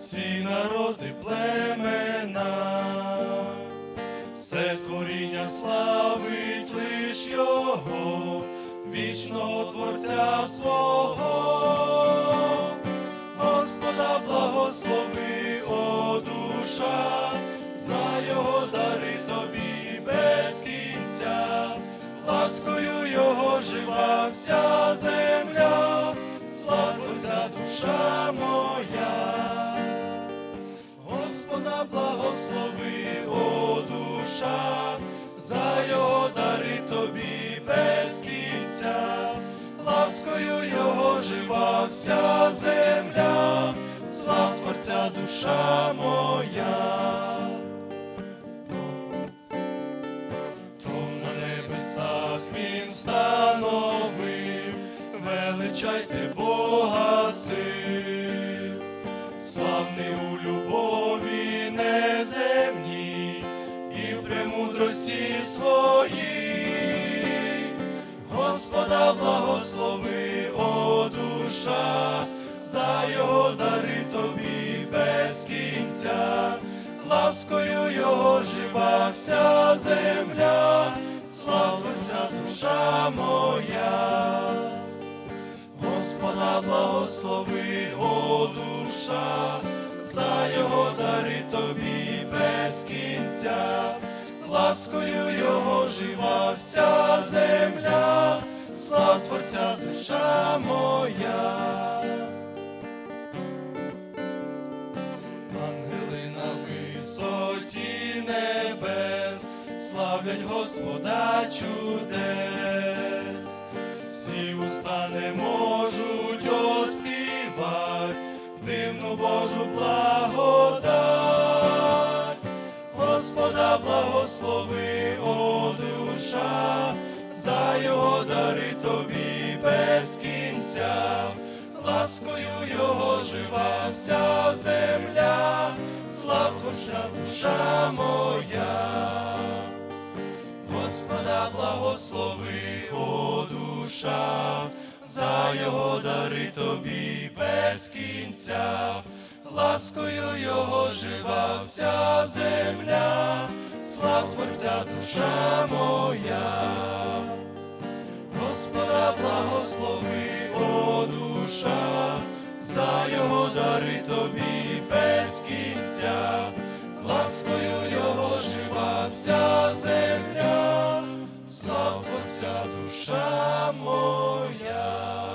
всі народи племена, все творіння славить лиш Його, вічного Творця свого, Господа благослови, о душа, за Його дари тобі без кінця, ласкою Його жива вся земля, слава Творця душа моя. Господа благослови, о душа, за його дари тобі без кінця, ласкою його жива вся земля, слав Творця душа моя. Трон на небесах він встановив, величайте Бога сил, славний у благослови, о душа, за його дари тобі без кінця, ласкою його жива вся земля, слава Творця душа моя. Господа благослови, о душа, за його дари тобі без кінця, ласкою його жива вся земля, слав Творця душа моя. Ангели на висоті небес, славлять Господа чудес, всі уста не можуть оспівать дивну Божу благодать. Кінця, ласкою його жива вся земля, слав Творця душа моя. Господа благослови, о душа, за його дари тобі без кінця, ласкою його жива вся земля, слав Творця душа моя. Господа благослови, душа, за його дари тобі без кінця, ласкою його жива вся земля, слав Творця душа моя.